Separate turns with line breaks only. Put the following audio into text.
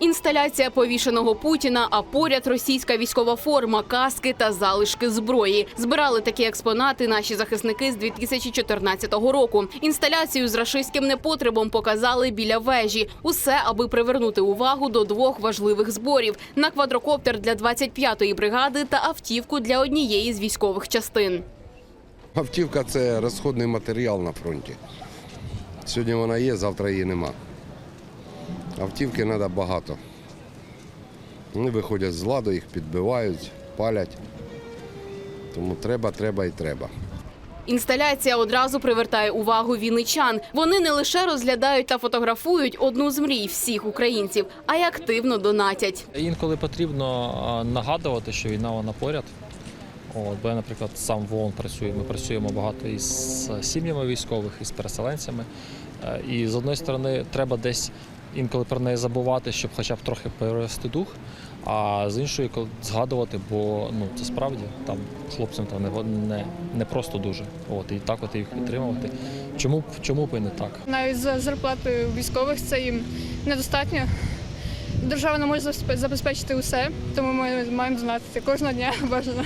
Інсталяція повішеного Путіна, а поряд російська військова форма, каски та залишки зброї. Збирали такі експонати наші захисники з 2014 року. Інсталяцію з рашистським непотребом показали біля вежі. Усе, аби привернути увагу до двох важливих зборів: на квадрокоптер для 25-ї бригади та автівку для однієї з військових частин.
Автівка це розходний матеріал на фронті. Сьогодні вона є, завтра її нема. Автівки треба багато. Вони виходять з ладу, їх підбивають, палять. Тому треба, треба і треба.
Інсталяція одразу привертає увагу вінничан. Вони не лише розглядають та фотографують одну з мрій всіх українців, а й активно донатять.
Інколи потрібно нагадувати, що війна вона поряд. От, бо я, наприклад, сам в ООН працюю. Ми працюємо багато із сім'ями військових, із переселенцями. Е, І з одної сторони, треба десь інколи про неї забувати, щоб хоча б трохи перевести дух. А з іншої згадувати, бо ну це справді там хлопцям там не, не, не просто дуже. От і так от їх підтримувати. Чому б чому б і не так?
Навіть за зарплатою військових це їм недостатньо. Держава не може забезпечити усе, тому ми маємо донатити кожного дня бажано.